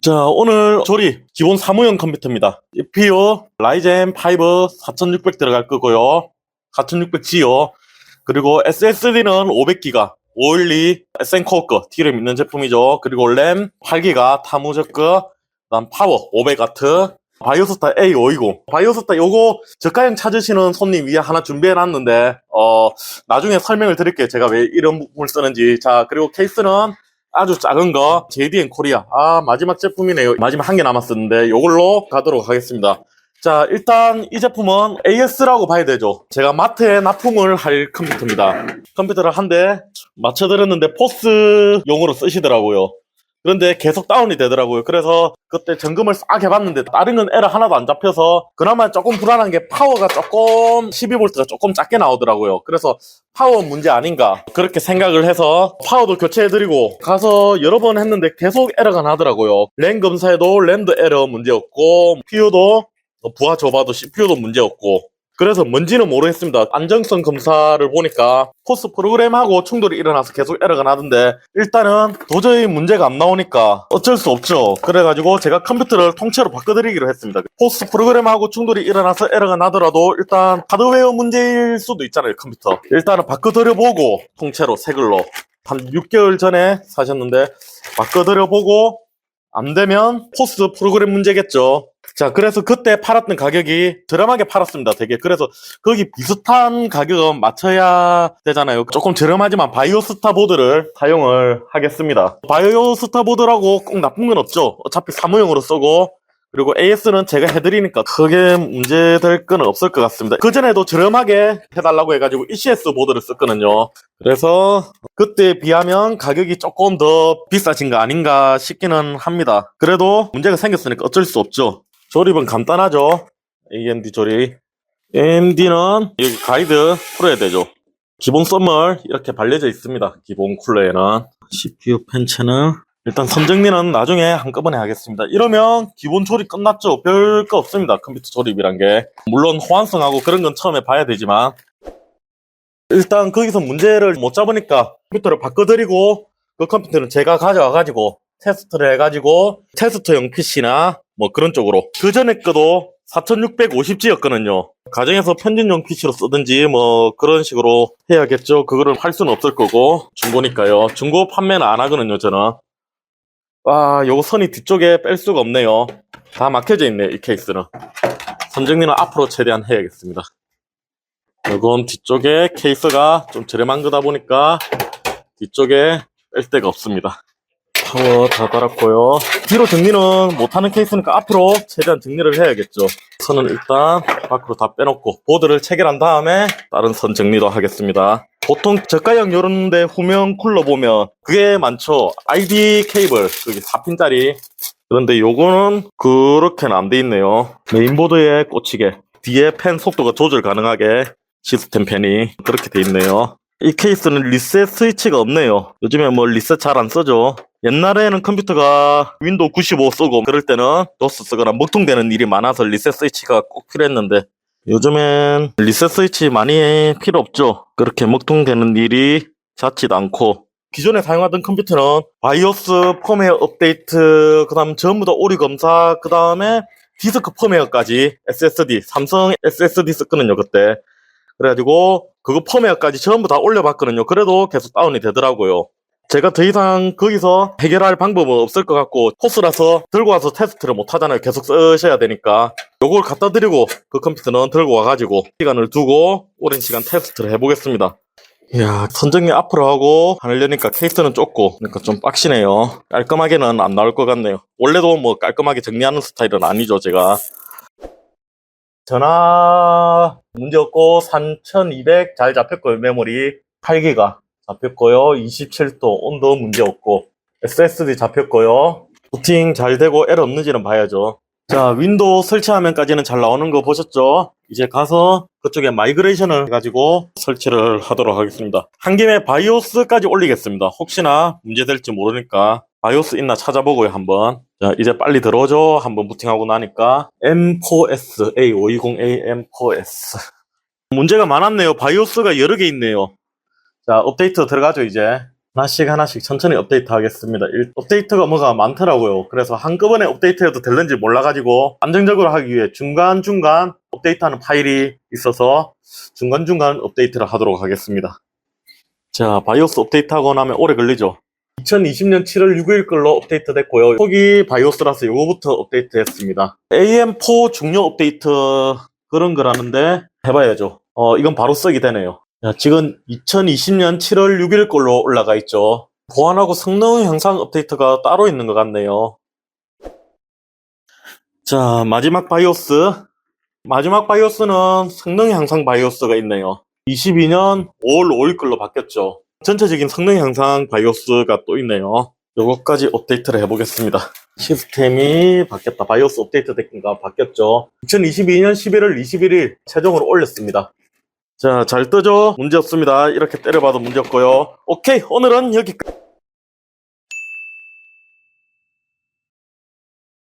자, 오늘 조리 기본 사무용 컴퓨터입니다. CPU 라이젠 5 4600 들어갈 거고요. 4600G요. 그리고 SSD는 500기가 512 SN코어 거 T램 있는 제품이죠. 그리고 램 8기가 타무적 거 그다음 파워 500W 바이오스타 A520 바이오스타 요거 저가형 찾으시는 손님 위에 하나 준비해 놨는데 어 나중에 설명을 드릴게요 제가 왜 이런 부품을 쓰는지 자 그리고 케이스는 아주 작은 거 JDN 코리아. 아 마지막 제품이네요. 마지막 한 개 남았었는데 요걸로 가도록 하겠습니다. 자 일단 이 제품은 AS라고 봐야 되죠. 제가 마트에 납품을 할 컴퓨터입니다. 컴퓨터를 한 대 맞춰드렸는데 포스용으로 쓰시더라고요 그런데 계속 다운이 되더라고요. 그래서 그때 점검을 싹 해봤는데 다른 건 에러 하나도 안 잡혀서 그나마 조금 불안한 게 파워가 조금 12V가 조금 작게 나오더라고요. 그래서 파워 문제 아닌가 그렇게 생각을 해서 파워도 교체해드리고 가서 여러 번 했는데 계속 에러가 나더라고요. 램 검사에도 램도 에러 문제였고 CPU도 부하 줘봐도 CPU도 문제였고 그래서 뭔지는 모르겠습니다. 안정성 검사를 보니까 포스 프로그램하고 충돌이 일어나서 계속 에러가 나던데 일단은 도저히 문제가 안 나오니까 어쩔 수 없죠. 그래가지고 제가 컴퓨터를 통째로 바꿔드리기로 했습니다. 포스 프로그램하고 충돌이 일어나서 에러가 나더라도 일단 하드웨어 문제일 수도 있잖아요, 컴퓨터. 일단은 바꿔드려보고 통째로 새 걸로 한 6개월 전에 사셨는데 바꿔드려보고 안 되면 포스 프로그램 문제겠죠. 자, 그래서 그때 팔았던 가격이 저렴하게 팔았습니다, 되게. 그래서 거기 비슷한 가격은 맞춰야 되잖아요. 조금 저렴하지만 바이오스타 보드를 사용을 하겠습니다. 바이오스타 보드라고 꼭 나쁜 건 없죠. 어차피 사무용으로 쓰고, 그리고 AS는 제가 해드리니까 크게 문제될 건 없을 것 같습니다. 그전에도 저렴하게 해달라고 해가지고 ECS 보드를 썼거든요. 그래서 그때에 비하면 가격이 조금 더 비싸진 거 아닌가 싶기는 합니다. 그래도 문제가 생겼으니까 어쩔 수 없죠. 조립은 간단하죠. AMD 조립. AMD는 여기 가이드 풀어야 되죠. 기본 썸을 이렇게 발려져 있습니다. 기본 쿨러에는. CPU 펜체는 일단 선정리는 나중에 한꺼번에 하겠습니다. 이러면 기본 조립 끝났죠. 별 거 없습니다. 컴퓨터 조립이란 게. 물론 호환성하고 그런 건 처음에 봐야 되지만 일단 거기서 문제를 못 잡으니까 컴퓨터를 바꿔드리고 그 컴퓨터는 제가 가져와가지고 테스트를 해가지고 테스트용 PC나 뭐 그런 쪽으로 그 전에 거도 4650G였거든요 가정에서 편집용 PC로 쓰든지 뭐 그런 식으로 해야겠죠 그거를 할 수는 없을 거고 중고니까요 중고 판매는 안 하거든요 저는 아 요거 선이 뒤쪽에 뺄 수가 없네요 다 막혀져 있네요 이 케이스는 선정리는 앞으로 최대한 해야겠습니다 이건 뒤쪽에 케이스가 좀 저렴한 거다 보니까 뒤쪽에 뺄 데가 없습니다. 파워 다 달았고요. 뒤로 정리는 못하는 케이스니까 앞으로 최대한 정리를 해야겠죠. 선은 일단 밖으로 다 빼놓고 보드를 체결한 다음에 다른 선 정리도 하겠습니다. 보통 저가형 요런데 후면 쿨러 보면 그게 많죠. ID 케이블 그게 4핀짜리 그런데 요거는 그렇게는 안 돼 있네요. 메인보드에 꽂히게 뒤에 펜 속도가 조절 가능하게 시스템 펜이 그렇게 돼 있네요. 이 케이스는 리셋 스위치가 없네요. 요즘에 뭐 리셋 잘 안 쓰죠. 옛날에는 컴퓨터가 윈도우 95 쓰고 그럴 때는 도스 쓰거나 먹통되는 일이 많아서 리셋 스위치가 꼭 필요했는데 요즘엔 리셋 스위치 많이 필요 없죠. 그렇게 먹통되는 일이 잦지도 않고 기존에 사용하던 컴퓨터는 바이오스 펌웨어 업데이트 그다음 전부 다 오류 검사 그다음에 디스크 펌웨어까지 SSD 삼성 SSD 썼거든요 그때 그래가지고 그거 펌웨어까지 전부 다 올려봤거든요. 그래도 계속 다운이 되더라고요. 제가 더 이상 거기서 해결할 방법은 없을 것 같고 코스라서 들고 와서 테스트를 못 하잖아요. 계속 쓰셔야 되니까 요걸 갖다 드리고 그 컴퓨터는 들고 와가지고 시간을 두고 오랜 시간 테스트를 해보겠습니다. 이야 선정리 앞으로 하고 하려니까 케이스는 좁고 그러니까 좀 빡시네요. 깔끔하게는 안 나올 것 같네요. 원래도 뭐 깔끔하게 정리하는 스타일은 아니죠 제가. 전화 문제없고 3200 잘 잡혔고요 메모리. 8기가 잡혔고요 27도 온도 문제없고 SSD 잡혔고요. 부팅 잘 되고 에러 없는지는 봐야죠. 자 윈도우 설치 화면까지는 잘 나오는 거 보셨죠? 이제 가서 그쪽에 마이그레이션을 해가지고 설치를 하도록 하겠습니다. 한 김에 바이오스까지 올리겠습니다. 혹시나 문제될지 모르니까 바이오스 있나 찾아보고요 한번 자 이제 빨리 들어오죠 한번 부팅하고 나니까 M4S A520A M4S 문제가 많았네요 바이오스가 여러 개 있네요 자 업데이트 들어가죠 이제 하나씩 하나씩 천천히 업데이트 하겠습니다. 일- 업데이트가 뭐가 많더라고요. 그래서 한꺼번에 업데이트해도 될는지 몰라가지고 안정적으로 하기 위해 중간중간 업데이트하는 파일이 있어서 중간중간 업데이트를 하도록 하겠습니다. 자, 바이오스 업데이트하고 나면 오래 걸리죠. 2020년 7월 6일 걸로 업데이트 됐고요. 초기 바이오스라서 요거부터 업데이트 했습니다. AM4 중요 업데이트 그런 거라는데 해봐야죠. 어, 이건 바로 쓰게 되네요. 자, 지금 2020년 7월 6일 걸로 올라가 있죠. 보안하고 성능 향상 업데이트가 따로 있는 것 같네요. 자, 마지막 바이오스. 마지막 바이오스는 성능 향상 바이오스가 있네요. 22년 5월 5일 걸로 바뀌었죠. 전체적인 성능 향상 바이오스가 또 있네요. 요거까지 업데이트를 해보겠습니다. 시스템이 바뀌었다. 바이오스 업데이트 됐니까 바뀌었죠. 2022년 11월 21일 최종으로 올렸습니다. 자, 잘 뜨죠? 문제 없습니다. 이렇게 때려봐도 문제 없고요. 오케이, 오늘은 여기까지.